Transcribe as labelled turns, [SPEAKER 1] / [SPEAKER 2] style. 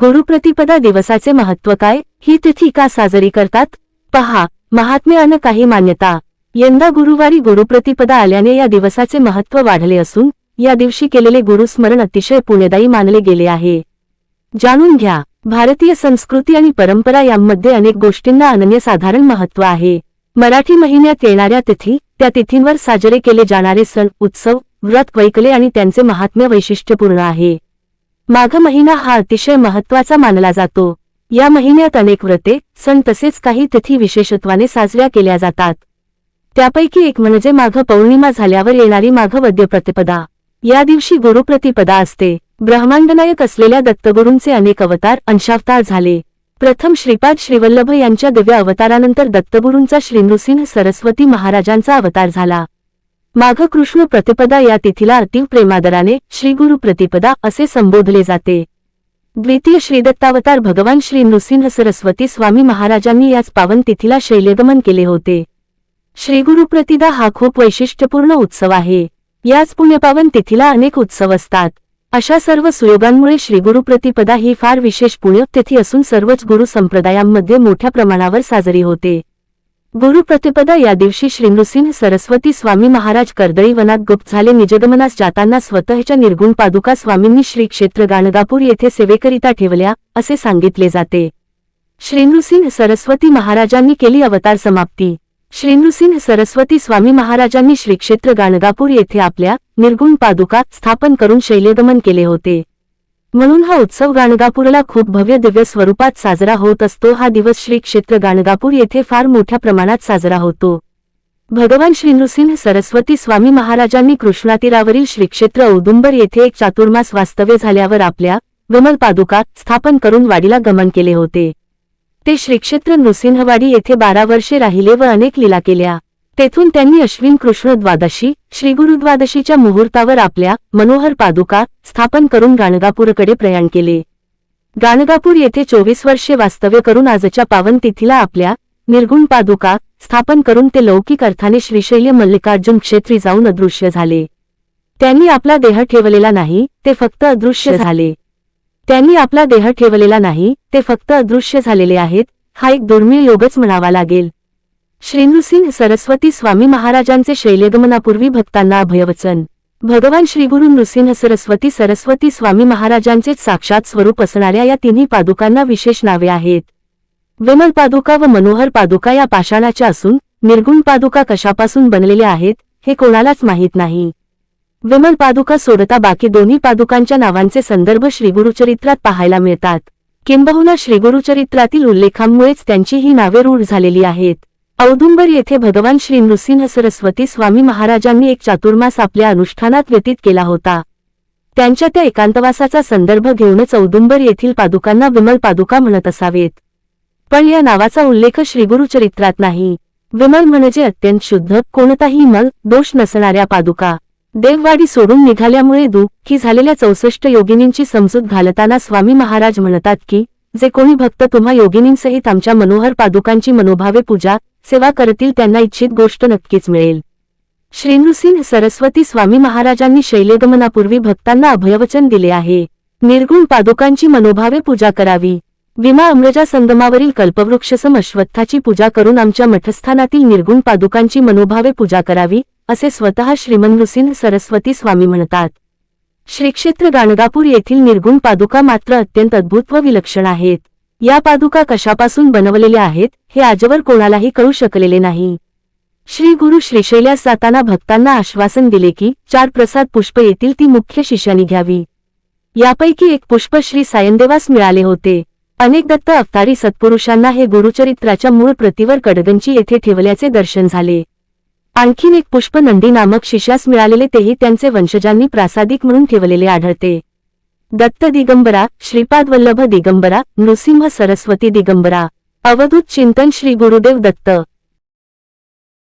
[SPEAKER 1] गुरुप्रतिपदा दिवसाचे महत्त्व काय? ही तिथी का साजरी करतात? पहा महात्म्य अन काही मान्यता. यंदा गुरुवारी गुरुप्रतिपदा आल्याने या दिवसाचे महत्त्व वाढले असून या दिवशी केलेले गुरुस्मरण अतिशय पुण्यदायी मानले गेले आहे. जाणून घ्या भारतीय संस्कृती आणि परंपरा यांमध्ये अनेक गोष्टींना अनन्यसाधारण महत्त्व आहे. मराठी महिन्यात येणाऱ्या तिथी त्या तिथींवर साजरे केले जाणारे सण उत्सव व्रत वैकले आणि त्यांचे महात्म्य वैशिष्ट्यपूर्ण आहे. माघ महिना हा अतिशय महत्त्वाचा मानला जातो. या महिन्यात अनेक व्रते सण तसेच काही तिथी विशेषत्वाने साजऱ्या केल्या जातात. त्यापैकी एक म्हणजे माघ पौर्णिमा झाल्यावर येणारी माघ वद्य प्रतिपदा या दिवशी गुरुप्रतिपदा असते. ब्रह्मांडनायक असलेल्या दत्तगुरूंचे अनेक अवतार अंशावतार झाले. प्रथम श्रीपाद श्रीवल्लभ यांच्या दिव्य अवतारानंतर दत्तगुरूंचा श्रीनृसिंह सरस्वती महाराजांचा अवतार झाला. माघ कृष्ण प्रतिपदा या तिथीला अतिव प्रेमादराने श्रीगुरु प्रतिपदा असे संबोधले जाते. द्वितीय श्रीदत्तावतार भगवान श्री नृसिंह सरस्वती स्वामी महाराजांनी याच पावन तिथीला शैल्यगमन केले होते. श्रीगुरु प्रतिदा हा खूप वैशिष्ट्यपूर्ण उत्सव आहे. याच पुण्यपावन तिथीला अनेक उत्सव असतात. अशा सर्व सुयोगांमुळे श्रीगुरु प्रतिपदा ही फार विशेष पुण्यतिथी असून सर्वच गुरु संप्रदायांमध्ये मोठ्या प्रमाणावर साजरी होते. गुरु प्रतिपदा या दिवशी श्री नृसिंह सरस्वती स्वामी महाराज कर्दळी वनात गुप्त झाले. निजगमनास जाताना स्वतःच्या निर्गुण पादुका स्वामींनी श्री क्षेत्र गाणगापूर येथे सेवेकरिता ठेवल्या असे सांगितले जाते. श्री नृसिंह सरस्वती महाराजांनी केली अवतार समाप्ती. श्री नृसिंह सरस्वती स्वामी महाराजांनी श्री क्षेत्र गाणगापूर येथे आपल्या निर्गुण पादुका स्थापन करून शैल्यगमन केले होते. म्हणून हा उत्सव गाणगापूरला खूप भव्य दिव्य स्वरूपात साजरा होत असतो. हा दिवस श्री क्षेत्र गाणगापूर येथे फार मोठ्या प्रमाणात साजरा होतो. भगवान श्री नृसिंह सरस्वती स्वामी महाराजांनी कृष्णातीरावरील श्री क्षेत्र औदुंबर येथे एक चातुर्मास वास्तव्य झाल्यावर आपल्या विमल पादुका स्थापन करून वाडीला गमन केले होते. ते श्रीक्षेत्र नृसिंहवाडी येथे बारा वर्षे राहिले व अनेक लीला केल्या. तेथून त्यांनी अश्विन कृष्ण द्वादशी श्रीगुरु द्वादशीच्या मुहूर्तावर आपल्या मनोहर पादुका स्थापन करून गाणगापूरकडे प्रयाण केले. गाणगापूर येथे चोवीस वर्षे वास्तव्य करून आजच्या पावन तिथीला आपल्या निर्गुण पादुका स्थापन करून ते लौकिक अर्थाने श्रीशैल्य मल्लिकार्जुन क्षेत्री जाऊन अदृश्य झाले. त्यांनी आपला देह ठेवलेला नाही ते फक्त अदृश्य झाले. त्यांनी आपला देह ठेवलेला नाही ते फक्त अदृश्य झालेले आहेत हा एक दुर्मिळ योगच म्हणावा लागेल. श्री नृसिंह सरस्वती स्वामी महाराजांचे शैलगमनापूर्वी भक्तांना अभयवचन. भगवान श्रीगुरु नृसिंह सरस्वती सरस्वती स्वामी महाराजांचेच साक्षात स्वरूप असणाऱ्या या तिन्ही पादुकांना विशेष नावे आहेत. विमल पादुका व मनोहर पादुका या पाषाणाच्या असून निर्गुण पादुका कशापासून बनलेल्या आहेत हे कोणालाच माहीत नाही. विमल पादुका सोडता बाकी दोन्ही पादुकांच्या नावांचे संदर्भ श्रीगुरुचरित्रात पाहायला मिळतात. किंबहुना श्रीगुरुचरित्रातील उल्लेखांमुळेच त्यांची ही नावे रूढ झालेली आहेत. औदुंबर येथे भगवान श्री नृसिंह सरस्वती स्वामी महाराजांनी एक चातुर्मास आपल्या अनुष्ठानात व्यतीत केला होता. त्यांच्या त्या एकांतवासाचा संदर्भ घेऊनच औदुंबर येथील पादुकांना विमल पादुका म्हणत असावेत. पण या नावाचा उल्लेख श्रीगुरुचरित्रात नाही. विमल म्हणजे अत्यंत शुद्ध कोणताही मल दोष नसणाऱ्या पादुका. देववाडी सोडून निघाल्यामुळे दुःखी झालेल्या चौसष्ट योगिनींची समजूत घालताना स्वामी महाराज म्हणतात की जे कोणी भक्त तुम्हा योगिनींसहित आमच्या मनोहर पादुकांची मनोभावे पूजा सेवा करतील त्यांना इच्छित गोष्ट नक्कीच मिळेल. श्री नृसिंह सरस्वती स्वामी महाराजांनी शैलगमनापूर्वी भक्तांना अभयवचन दिले आहे. निर्गुण पादुकांची मनोभावे पूजा करावी. विमा अमृजा संगमावरील कल्पवृक्षसम अश्वत्थाची पूजा करून आमच्या मठस्थानातील निर्गुण पादुकांची मनोभावे पूजा करावी असे स्वतः श्रीमन नृसिंह सरस्वती स्वामी म्हणतात. श्रीक्षेत्र गाणगापूर येथील निर्गुण पादुका मात्र अत्यंत अद्भुत व विलक्षण आहेत. या पादुका कशापासून बनवलेल्या आहेत हे आजवर कोणालाही कळू शकलेले नाही. श्री गुरु श्रीशैल्यास जाताना भक्तांना आश्वासन दिले की चार प्रसाद पुष्प येतील ती मुख्य शिष्यानी घ्यावी. यापैकी एक पुष्प श्री सायनदेवास मिळाले होते. अनेक दत्त अवतारी सत्पुरुषांना हे गुरुचरित्राच्या मूळ प्रतिवर कडगंची येथे ठेवल्याचे दर्शन झाले. आणखीन एक पुष्प नंदी नामक शिष्यास मिळालेले तेही त्यांचे वंशजांनी प्रासादिक म्हणून ठेवलेले आढळते. दत्त दिगंबरा श्रीपाद वल्लभ दिगंबरा नृसिंह सरस्वती दिगंबरा अवधूत चिंतन श्री गुरुदेव दत्त